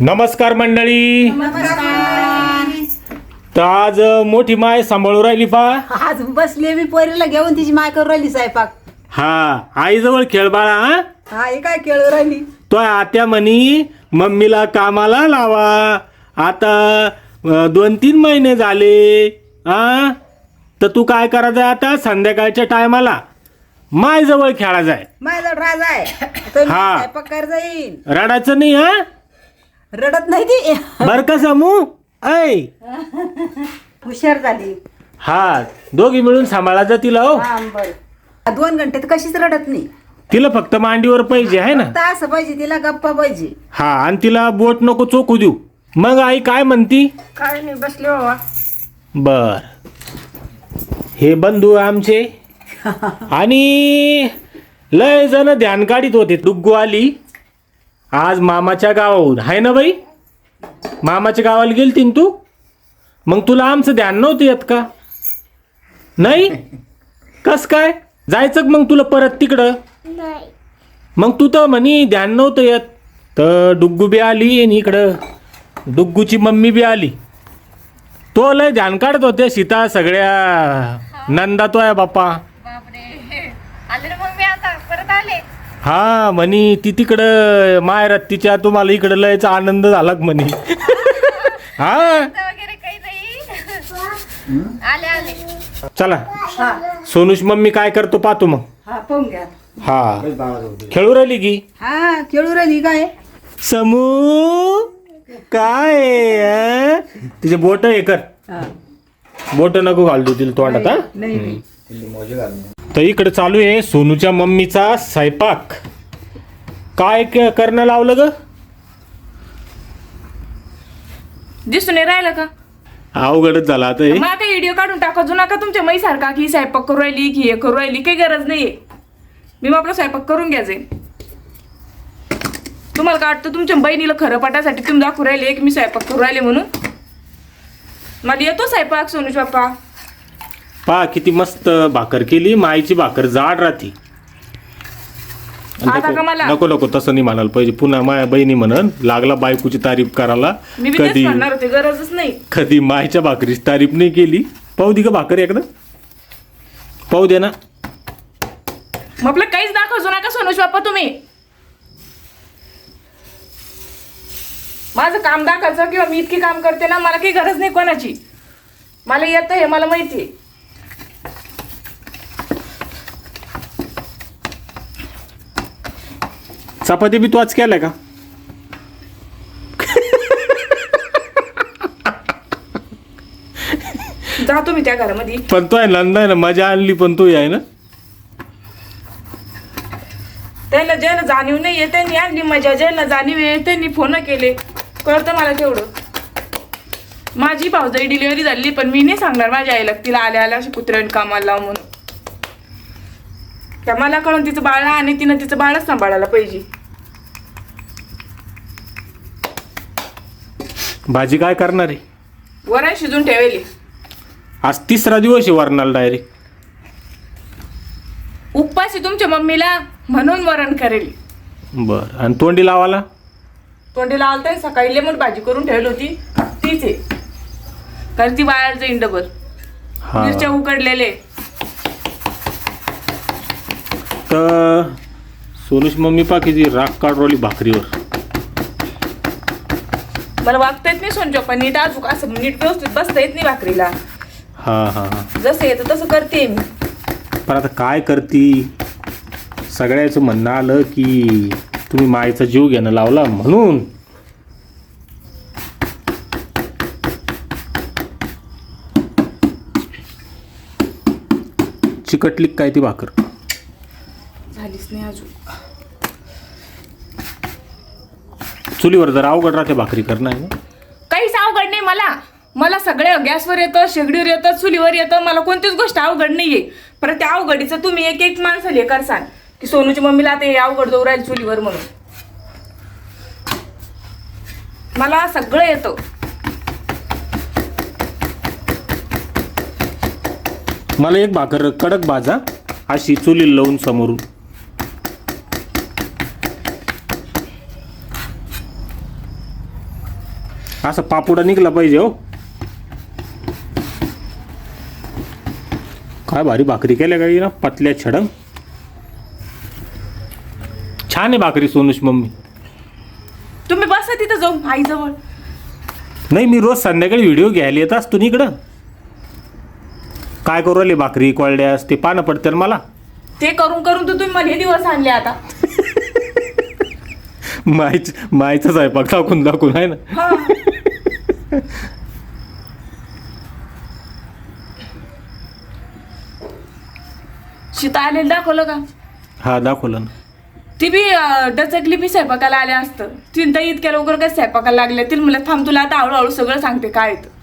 नमस्कार मंडळी. तर आज मोठी माय सांभाळू राहिली पा. आज बसले मी पोरीला घेऊन तिची माय करू राहिली स्वयंपाक. हा आईजवळ खेळ बाळा हा. हा हे काय खेळू राहिली? तो आत्या म्हणी मम्मीला कामाला लावा. आता अ, दोन तीन महिने झाले हा. तर तू काय करायचं आता? संध्याकाळच्या टायमाला माय जवळ खेळा जाय माझा राज आहे. तो मी हा. स्वयंपाक रडायचं नाही हा? रडत नाही ती. बर का समू? ऐ. हुशार झाली. हा दोघी मिळून सांभाळायचं तिला हो. हा बर. दोन घंटे तर कशीच रडत नाही. तिला फक्त मांडीवर पाहिजे आहे ना? तर असं पाहिजे तिला गप्पा पाहिजे. हा आणि तिला बोट नको चोकू देऊ. मग आई काय म्हणती? काय नाही बसले बाबा. बर. हे बंधू आमचे. आणि लय जण ध्यान काढीत होते. डुग्गू आली. आज मामाच्या गावाहून. आहे ना बाई? मामाच्या गावाला गेलती ना तू? मग तुला आमचं ध्यान नव्हतं येत का? नाही? कस काय? जायचं का मग तुला परत तिकडं? मग तू तर म्हणी ध्यान नव्हतं येत. तर डुग्गू बी आली आणि इकडं. डुग्गूची मम्मी बी आली. तो लय ध्यान काढत होते सीता सगळ्या. नंदा तो आहे बाप्पा बापरे आले ना मग मी आता परत आले हा म्हणी ती तिकडं मायरात तिच्या तुम्हाला इकडं लयचा आनंद झाला का म्हणी? हा? आता वगैरे काही नाही. आले आले. चला. हा. सोनूश मम्मी काय करतो पाहतो मग. हा पाहून घ्या. हा. खेळू राहिली की? हा खेळू राहिली काय? समू काय आहे, हं? तिचे बोट हे कर. हा. बोट नको घालतो तिला तोंडात हा? नाही नाही. तर इकडे चालू आहे सोनूच्या मम्मीचा स्वयंपाक. काय क- करणं लावलं ग? दिसून राहिलं का? अवघडच झाला आता हे. व्हिडिओ काढून टाका जो नका तुमच्या मै सारखा की स्वयंपाक करू राहिली की हे करू राहिली काही गरज नाहीये. मी मग आपला स्वयंपाक करून घ्या जाईन तुम्हाला काय वाटतं तुमच्या बहिणीला खरं पाठासाठी तुम्ही दाखवू राहिले की मी स्वयंपाक करू राहिले म्हणून? मला येतो स्वयंपाक सोनूच बाप्पा पा किती मस्त भाकर केली माईची भाकर जाड राहती. आता का नको मला? नको नको तसं नाही म्हणायला पाहिजे. पुन्हा माया बहिणी म्हणन लागला बायकोची तारीफ करायला. मी बी तेच कधी म्हणणार होते गरजच नाही. कधी मायच्या भाकरीची तारीफ नाही केली. पाहू दे का भाकर एकदा. पाहू दे ना. मग आपलं काहीच दाखवतो नका सोनूच बाप्पा तुम्ही. माझं काम दाखवायचं किंवा मी इतकी काम करते ना मला काही गरज नाही कोणाची. मला येतं हे मला माहिती आहे. चपाती बी तू आज केलाय का? जातो मी त्या घरामध्ये. पण तो आहे नंदा आहे ना मजा आणली पण तू आहे ना? त्यांना ज्याला जाणीव नाही आहे त्यांनी आणली मजा. ज्याला जाणीव आहे त्यांनी फोन केले. कळतं मला तेवढं. माझी भाऊजाई डिलिव्हरी झाली पण मी नाही सांगणार माझ्या आईला तिला आल्या आल्या अशी कुत्र्याने कामाला लाव म्हणून त्या मला कळून तिचं बाळ आणि तिनं तिचं बाळच सांभाळायला पाहिजे. भाजी काय करणार आहे? वरण शिजून ठेवली. आज तिसरा दिवस आहे वरणाला डायरेक्ट उपवासी तुमच्या मम्मीला म्हणून वरण करेल. बर. आणि तोंडी लावाला? तोंडी लावताय सकाळी लेमन भाजी करून ठेवली होती. तीच आहे. कारण ती बाळाला जाईन डबल. हा. मिरच्या उकडलेले तर सोनूश मम्मी पाकीची राग काढवली भाकरीवर. मला वागता येत नाही सोनचोप्पा नीट अजून असं नीट व्यवस्थित बसता येत नाही भाकरीला. हा हा हा. जसं येतं तसं करते मी. पण आता काय करती? सगळ्याचं म्हणणं आलं की तुम्ही मायचा जीव घेणं लावला म्हणून. चिकटली काय ती भाकर? झालीच नाही अजून. चुलीवर जर अवघड राहते भाकरी करणं आहे ना? काहीच अवघड नाही मला. मला सगळं गॅसवर येतं शेगडीवर येतं चुलीवर येतं. मला कोणतीच गोष्ट अवघड नाहीये. परत त्या अवघडीचं तुम्ही एक एक माणसाला हे करसान. की सोनूची मम्मीला आता हे अवघड जाऊ राहील चुलीवर म्हणून. मला सगळं येतं. मला एक भाकर कडक भाजा अशी चुली लावून समोरून. असं पापुडा निघला पाहिजे हो. काय भारी भाकरी केल्या काही ना पतल्या छडंग. छान आहे भाकरी सोनूश मम्मी. तुम्ही बसा तिथं जाऊ आईजवळ. नाही मी रोज संध्याकाळी व्हिडिओ घ्यायला येत असतो नी इकडं. काय करू राहिले भाकरी कोळड्यास ते पानं पडतात मला. ते करून करून तर तुम्ही मला हे दिवस आणले आता. मायच मायचा स्वयंपाक दाखवून दाखवून आहे ना. हा. सीता आलेलं दाखवलं का? हा दाखवलं ना. ती बी डचकली बी स्वयंपाकाला आल्या असतं. तिने तर इतक्या लवकर काय स्वयंपाकाला लागल्या तिला म्हणलं थांब तुला आता हळूहळू सगळं सांगते काय येतं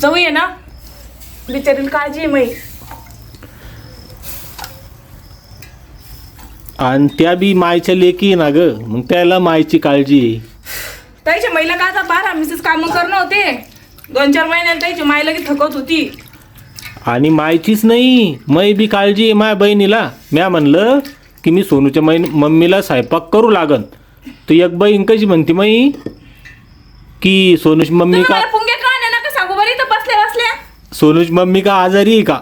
जाऊ ये ना. बिचारीला काळजी आहे माई आणि त्या बी मायच्या लेकी ना ग. मग त्याला मायची काळजी आहे. ताईच्या महिला का आता बारा मिसेस कामं करणं होते? दोन चार महिन्यात ताईची माई लगे थकत होती. आणि मायचीच नाही. मै बी काळजी आहे माय बहिणीला. म्या म्हणलं की मी सोनूच्या मै मम्मीला स्वयंपाक करू लागन. तर एक बहीण कशी म्हणते मई? की सोनूची मम्मी तुम्ही का मला पुंगे का नाही नका सांगू? बरं इथं बसल्या बसल्या. सोनूची मम्मी का आजारी आहे का?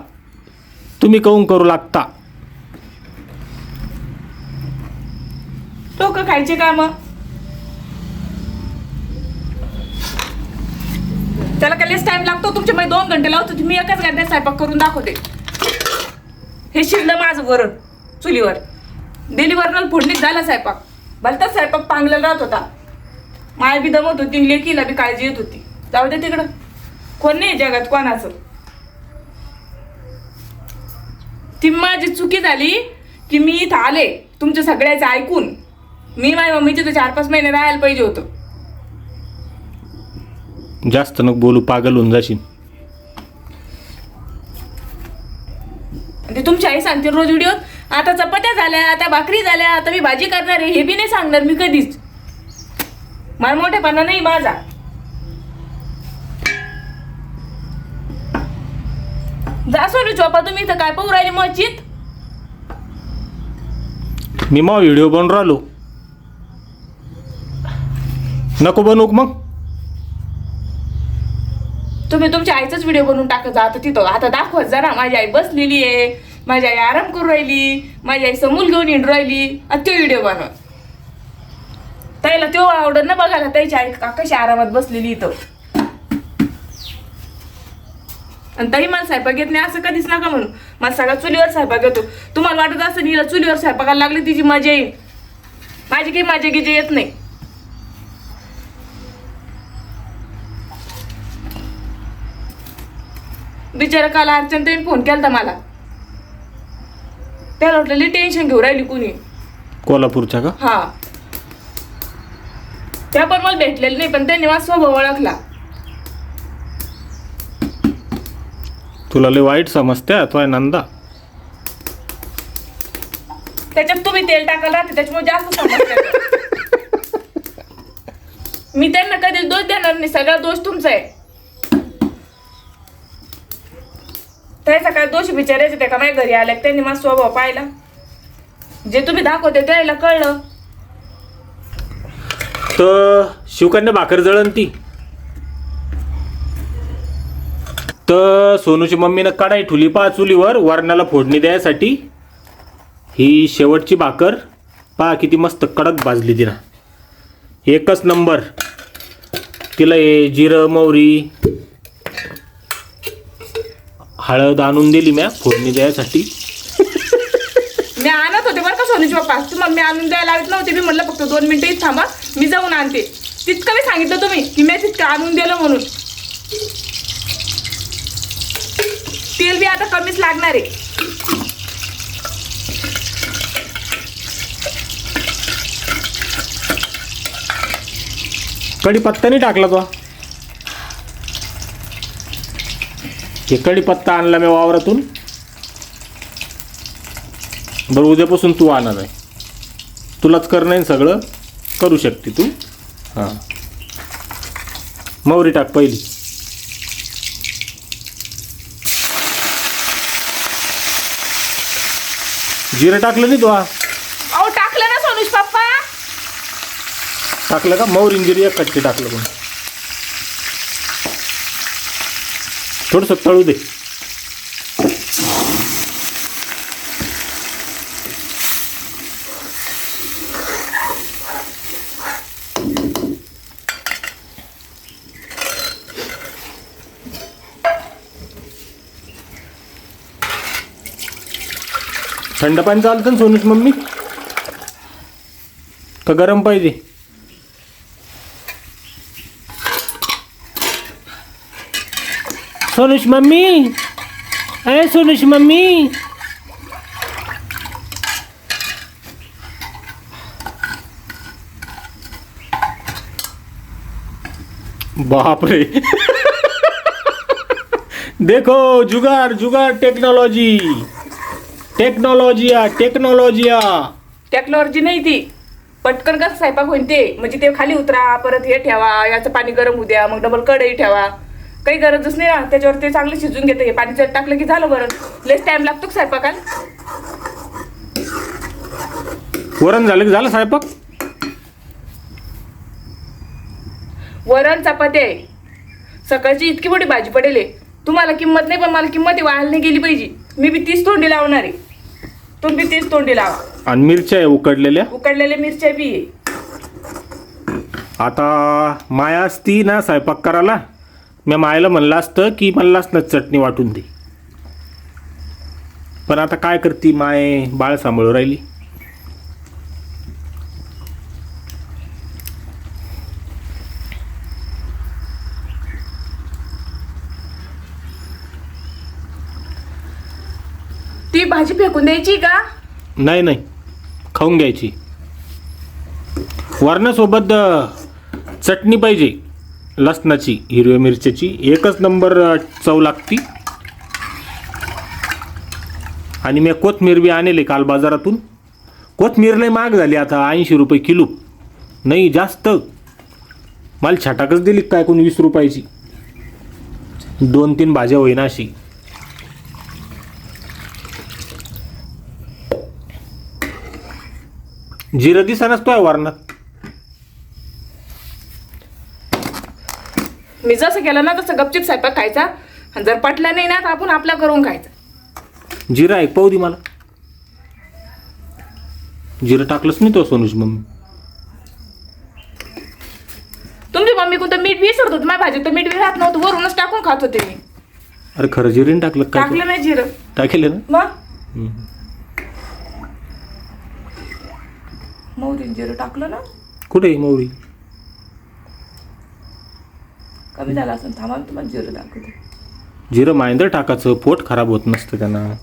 तुम्ही काहून करू लागता? डोकं खायचे काम. त्याला काही टाइम लागतो? तुमच्या मध्ये दोन घंटे लावतो मी एकाच घंट्यात स्वयंपाक करून दाखवते. हे शिरलं माझं वरण चुलीवर. दिली वरणाला फोडणीत झाला स्वयंपाक. भलताच स्वयंपाक पांगलेला राहत होता. माया बी दमत होती लेकीला बी काळजी येत होती. जाऊ दे तिकडं. कोण नाही जगात कोणाचं? ती माझी चुकी झाली की मी इथं आले तुमच्या सगळ्याचं ऐकून. मी माझ्या मम्मीचे तर चार पाच महिने राहायला पाहिजे होतं. जास्त नको बोलू पागल होऊन जाशील. ते तुमची आई सांगते रोज व्हिडिओत आता चपात्या झाल्या आता भाकरी झाल्या आता मी भाजी करणार आहे हे बी नाही सांगणार मी कधीच. मला मोठेपणा नाही माझा. जा सोडू चोपा तुम्ही इथं काय पाहू राहिले मस्जिद मी मग व्हिडिओ बनवून राहिलो. नको बनवू मग? तुम्ही तुमच्या आईचाच व्हिडिओ बनवून टाकत जा. आता तिथं आता दाखवत जरा माझी आई बसलेली आहे. माझी आई आराम करू राहिली. माझी आई समूल घेऊन येऊन राहिली. आणि तो व्हिडिओ बनव ताईला तो आवडत ना बघायला. त्याची आई का- कशी आरामात बसलेली इथं. आणि ताई मला स्वयंपाक येत नाही असं कधीच नका म्हणून मला सगळा चुलीवर स्वयंपाक येतो. तुम्हाला वाटत असं हिला चुलीवर स्वयंपाकाला लागली तिची मजा येईल. माझी काही मजा गिजे येत नाही. बिचारा काल अर्चन त्यांनी फोन केला मला. त्याला वाटलं लई टेन्शन घेऊ राहिली कुणी. कोल्हापूरच्या का? हा. त्या पण मला भेटलेले नाही पण त्यांनी माझा स्वभाव ओळखला. तुला लय वाईट समजत्या तो आहे नंदा. त्याच्यात तुम्ही तेल टाकायला राहते त्याच्यामुळे जास्त समजतं. मी त्यांना कधी दोष देणार नाही सगळा दोष तुमचा आहे. त्याचा काय दोष विचारायचे ते का? माझ्या घरी आले त्यांनी माझा स्वभाव पाहिला. जे तुम्ही दाखवते त्याला कळलं. तर शिवकन्या भाकर जळण ती. तर सोनूची मम्मीनं काढाय ठुली पहा चुलीवर वरणाला फोडणी द्यायसाठी. ही शेवटची भाकर. पहा किती मस्त कडक भाजली तिनं. एकच नंबर. तिला हे जिरं मोहरी हळद आणून दिली म्या फोडणी द्यायसाठी. मी आणत होते बरं का सोनूची बाप्पा तुम्हाला मी आणून द्यायला लावत नव्हते. मी म्हटलं फक्त दोन मिनिटं इथं थांबा. मी जाऊन आणते. तितकं मी सांगितलं तुम्ही की मी तितकं आणून दिलं म्हणून. तेल बी आता कमीच लागणार आहे. कढीपत्ता नाही टाकला तो. हे कढीपत्ता आणला मी वावरातून. बरं उद्यापासून तू आणत आहे. तुलाच करणं आहे सगळं करू शकते तू. हां. मौरी टाक पहिली. जिरं टाकलं नाही तू हा? अहो टाकलं ना सोनूश पप्पा. टाकलं का? मौर इंजिरी एक कच्चे टाकलं पण थोडंसं तळू दे. थंड पाणी चालतं ना सोनूच मम्मी? का गरम पाहिजे? सोनुष मम्मी? अरे सोनुष मम्मी? बाप रे देखो जुगाड़ जुगाड़ टेक्नोलॉजी टेक्नॉलॉजिया टेक्नॉलॉजिया टेक्नॉलॉजी नाही ती. पटकन कसं स्वयंपाक होईल ते. म्हणजे ते खाली उतरा परत हे ठेवा याचं पाणी गरम होऊ द्या मग डबल कढई ठेवा. काही गरजच नाही ना त्याच्यावर ते चांगलं शिजून घेतं. हे पाणी जर टाकलं की झालं बरं लेस टाइम लागतो स्वयंपाकाला? वरण झालं की झालं स्वयंपाक? वरण चपाती आहे. सकाळची इतकी मोठी भाजी पडेल. तुम्हाला किंमत नाही पण मला किंमत वाढायला नाही गेली पाहिजे. मी बी तीस तोंडी लावणार आहे. तुम्ही तीस तोंडी लावा. आणि मिरच्या आहे उकडलेल्या? उकडलेल्या मिरच्या बी आहे. आता माया असती ना स्वयंपाक करायला. मी मायाला म्हणलं असतं की मला ना चटणी वाटून दे. पण आता काय करती माय? बाळ सांभाळून राहिली. ती भाजी फेकून द्यायची का? नाही नाही. खाऊन घ्यायची. वरणासोबत चटणी पाहिजे. लसणाची हिरव्या मिरच्याची. एकच नंबर चव लागती. आणि मी कोथमीर बी आणले काल बाजारातून. कोथमीर नाही महाग झाली आता ऐंशी रुपये किलो. नाही जास्त. मला छटाकच दिली काय कोण वीस रुपयाची. दोन तीन भाज्या होईना अशी. जिरं दिसानच तो आहे वरणात. मी जसं केलं ना तसं गपचिप स्वयंपाक खायचा. आणि जर पटला नाही ना तर आपण आपला करून खायचा. जिरं आहे पाहू दे मला. जिरं टाकलंच नाही तो सोनूच मम्मी. तुमची मम्मी कोणतं मीठ विसरत होती माझ्या भाजीत तर मीठ राहत नव्हतं वरूनच टाकून खात होते मी. अरे खरं जिरेन टाकलं काय टाकलं नाही जिरं. टाकेल ना? मग? हम्म. जिरं टाकलं ना? कुठे आहे मोहरी कमी झालं असं थांबा मी तुम्हाला जिरं दाखवते. जिरं मायंदर टाकायचं पोट खराब होत नसतं त्यांना.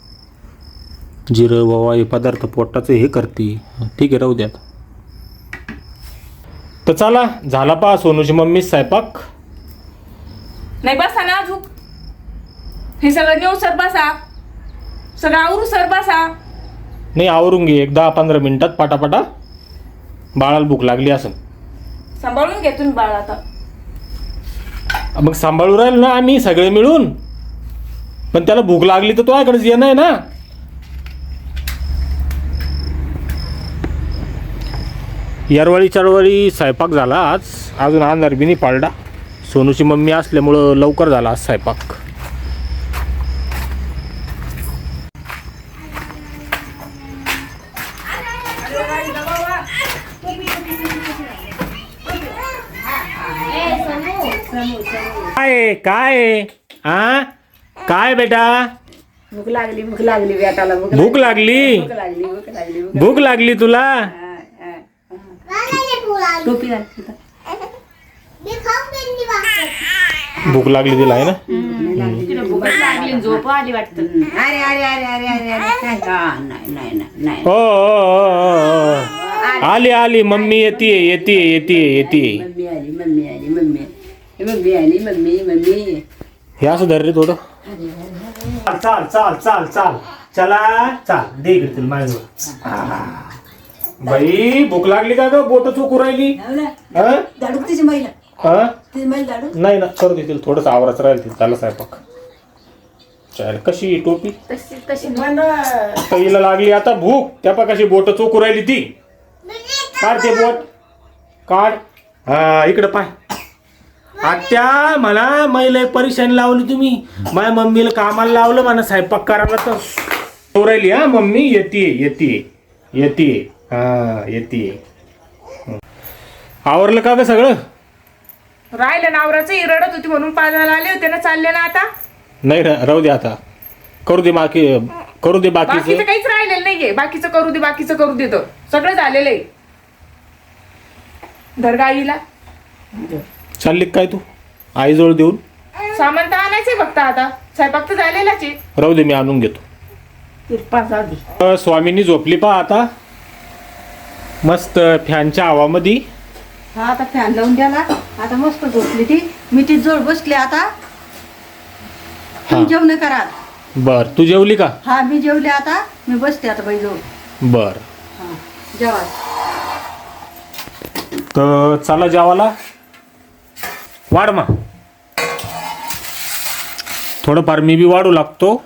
जिरं ववा हे पदार्थ पोटाचं हे करते. ठीक आहे राहू द्या. तर चला झाला पा सोनूची मम्मी स्वयंपाक. नाही बसा ना अजून. हे सगळं नेऊ सर बसा. सगळं आवरू सर बसा. नाही आवरून घे. एक दहा पंधरा मिनिटात पाटापाटा. बाळाला भूक लागली असेल. सांभाळून घ्या तुम्ही बाळ आता. मग सांभाळून राहील ना आम्ही सगळे मिळून. पण त्याला भूक लागली तर तो आकडेच येणं आहे ना. यारवाळी चळवळी स्वयंपाक झाला आज. अजून अंधार बिनी पाळडा सोनूची मम्मी असल्यामुळं लवकर झाला आज स्वयंपाक. काय? काय? हा काय बेटा? भूक लागली भूक लागली बेटाला भूक लागली? भूक लागली भूक लागली भूक भूक लागली तुला? टोपी. भूक लागली तिला आहे ना? झोप आली वाटतं. अरे अरे अरे अरे अरे अरे हा, नाही नाही नाही नाही. ओ, ओ, ओ, ओ, ओ. आली. आली मम्मी येते येते येते येते मम्मी आली मम्मी आली मम्मी मम्मी आली मम्मी मम्मी. हे असं धर रे थोडं. चाल चाल चाल चाल चला. चाल दे इकडे तिला माझ्याजवळ. बाई भूक लागली का ग? बोट चोकू राहिली. हा? दाडू तिची महिला? हा? तिची महिला दाडू? नाही ना करू देतील थोडंसं आवराचं राहील तिला. त्याला स्वयंपाक. चालेल कशी आहे टोपी? तशी हिला लागली आता भूक. त्या कशी बोट चोकू राहिली ती. काढ ते बोट. काढ. हा इकडं पाय. आत्या म्हणा महिला परेशान लावली तुम्ही. माझ्या मम्मीला कामाला लावलं म्हणा स्वयंपाक करायला तर राहिली हा मम्मी. येते येते येते. हा येते. आवरलं का ग सगळं? राहिलं नावराचं रडत होती म्हणून पाजायला आले होते ना चालले ना आता. नाही राहू दे आता. करू दे बाकी करू दे बाकीचं. बाकीचं काहीच राहिलेलं नाहीये. बाकीचं करू दे बाकीचं करू दे तर सगळं झालेलं आहे. दरगाईला चालली काय तू? आईजवळ देऊन? सामान तर आणायचंय फक्त आता. स्वयंपाक तर झालेलाच आहे. राहू दे मी आणून घेतो. अ, स्वामींनी झोपली पा आता. मस्त फॅनच्या हवामध्ये हा आता फॅन लावून द्याला आता मस्त झोपली ती. मी ती जोड बसली आता. तुम्ही जेवण करा. बर तू जेवली का? हा मी जेवले आता. मी बसते आता बाई जोड बर. हा जेवा. तर चला जेवाला वाढ मा थोडंफार मी बी वाढू लागतो.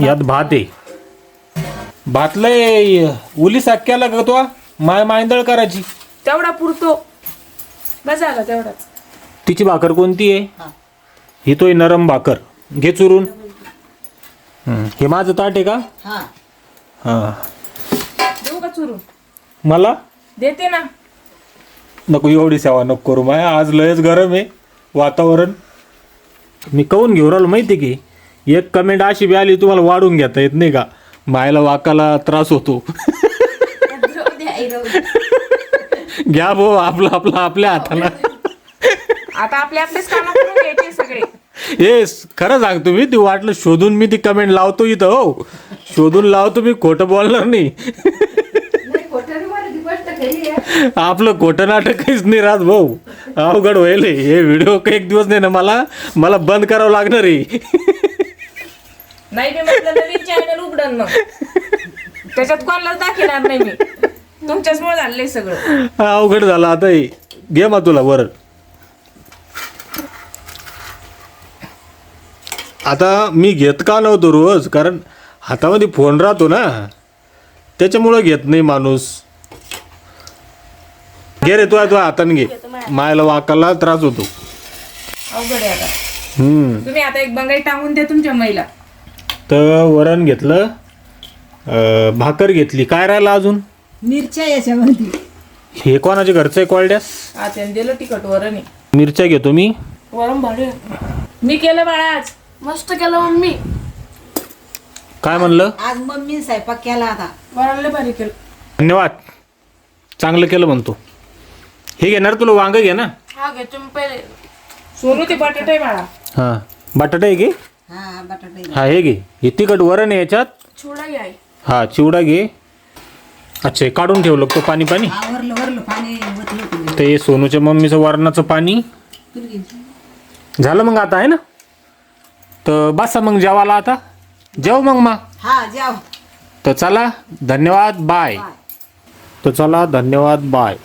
यात भात आहे. भात लय उली साक्याला का तो? माय मायंदळ करायची. तेवढा पुरतो. बस झाला तेवढाच. तिची भाकर कोणती आहे? हा. ही तोय नरम भाकर. घे चुरून. हम्म. हे माझं ताट आहे का? हा. हां. देऊ का चुरून? मला? देते ना. नको एवढी सेवा नको करू माय. आज लयच गरम आहे वातावरण. मी कहून घेऊन राहिलो माहिती की एक कमेंट अशी बी आली तुम्हाला वाढून घेता येत नाही का? मायला वाकाला त्रास होतो. घ्या भाऊ आपलं आपलं आपल्या हाताला. आता आपले आपलेच काम करून घ्यायचे सगळे. हे खरं सांगतो मी ती वाटलं शोधून मी ती कमेंट लावतो इथं हो. शोधून लावतो मी खोटं बोलणार नाही. आपलं खोटं नाटक काहीच नाही राहत भाऊ. अवघड होईल हे. व्हिडिओ एक दिवस नाही ना मला. मला बंद करावं लागणार आहे. नाही मी म्हटलं नवीन चॅनल उघडन मग. त्याच्यात दाखवणार नाही मी. तुमच्याचमुळे झालंय सगळं. अवघड झालं आता हे. घे मग तुला वर. आता मी घेत का नव्हतो रोज? कारण हातामध्ये फोन राहतो ना. त्याच्यामुळं घेत नाही माणूस. घे रे तू तुझ्या हाताने घे. मायला वाकाला त्रास होतो. अवघड आहे आता. हम्म. तुम्ही आता एक बंगाई टांगून द्या तुमच्या महिला तर वरण घेतलं अं, भाकर घेतली. काय राहिलं अजून? मिरच्या याच्यामध्ये. हे कोणाच्या घरचं आहे कॉल्ड्यास हा त्याने दिलं तिखट वरण आहे. मिरच्या घेतो मी. वरण भाडे मी केलं बाळा आज. मस्त केलं मम्मी. काय म्हणलं? आज मम्मी स्वयंपाक केला आता. वरण लय भारी केलं. धन्यवाद. चांगलं केलं म्हणतो. हे घेणार तुला वांग घे ना. हा घे तुम्ही पहिले सोनू ते बटाटे आहे बाळा हां. बटाटा आहे घे हा बटाटे. हा हे घे. हे तिखट वरण आहे याच्यात. छोडा हा चिवडा घे. अच्छा हे काढून ठेवलं तो पाणी पाणी? वरलं ते सोनूच्या मम्मीचं वरणाचं पाणी. झालं मग आता आहे ना? तर बसा मग जेवायला आता. जेव मग मा. हा जेव. तर चला धन्यवाद बाय. तर चला धन्यवाद बाय.